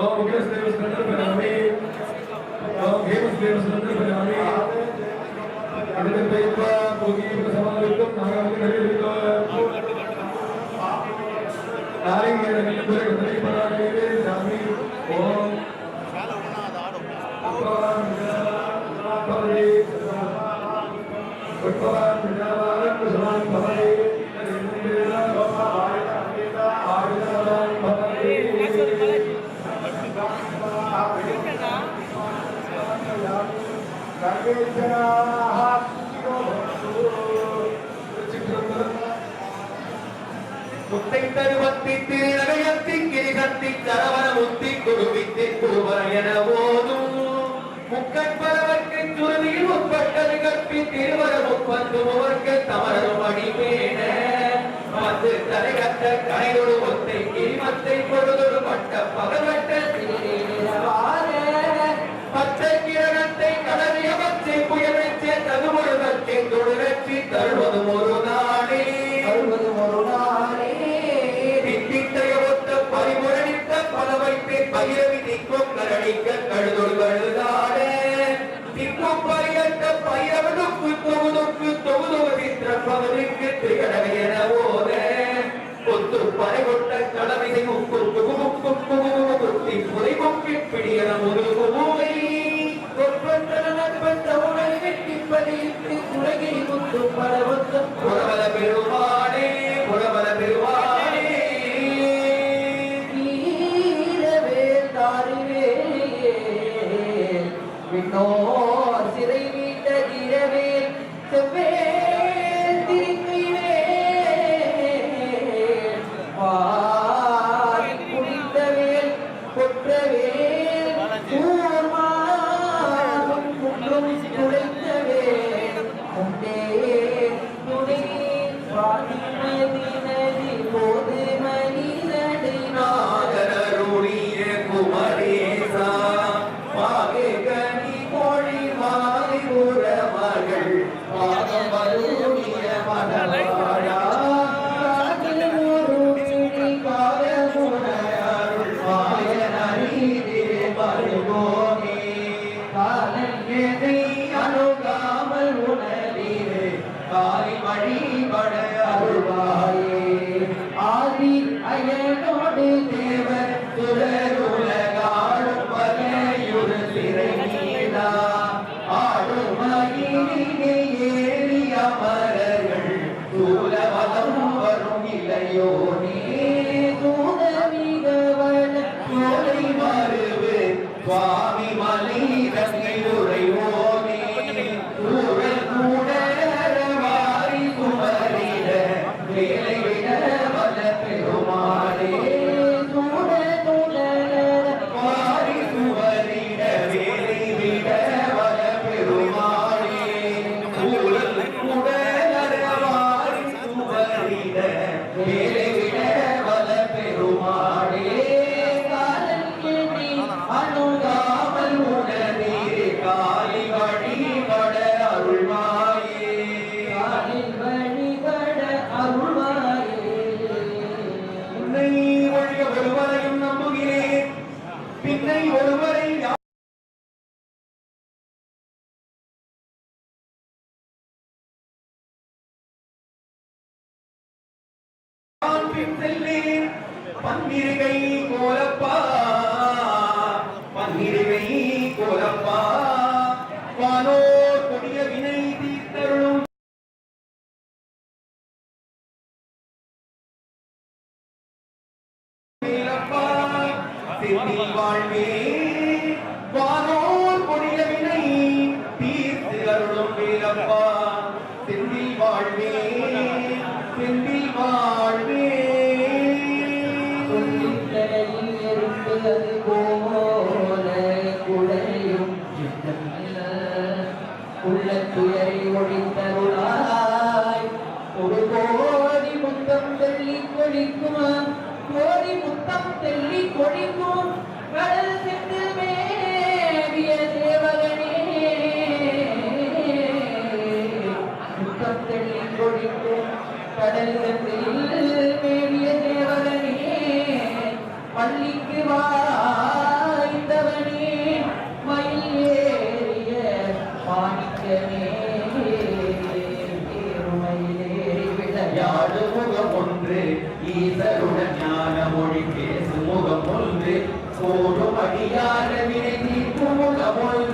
Well, because they திருமணம் பந்துவர்க்கு தமரும் அடிவேன வந்து தலைகட்ட கனையொரு ஒத்தை கிரிமத்தை ஒடுக்கு தொகுதொக்கு தொகுதொகுதின்ற பகுதிக்கு திகழவை என ஓத கொத்து பறை கொட்ட கடவினை முக்கு குகு முக்கு குகு குத்தி புதை பிடியன முருகு மூவை கொற்பந்தனப்பட்ட உடல் வெட்டி வழிபட அருள்வாயே. ஆதி அயனோடு செந்தில் வாழ்வே செந்தில் வாழ்வே. போடும் அடியான வினை தீர்க்கும் முகம்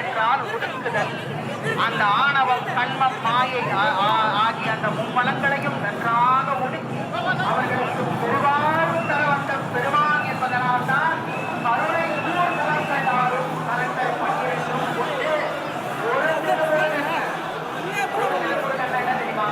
என்றால் ஒடுக்குதல். அந்த ஆணவம் கண்மம் மாயை ஆகிய அந்த மும்மலங்களையும் நன்றாக ஒடுக்கி அவர்களுக்கு பெருவாரும் தர வந்த பெருமான் என்பதனால் தான் கருணை தெரியுமா?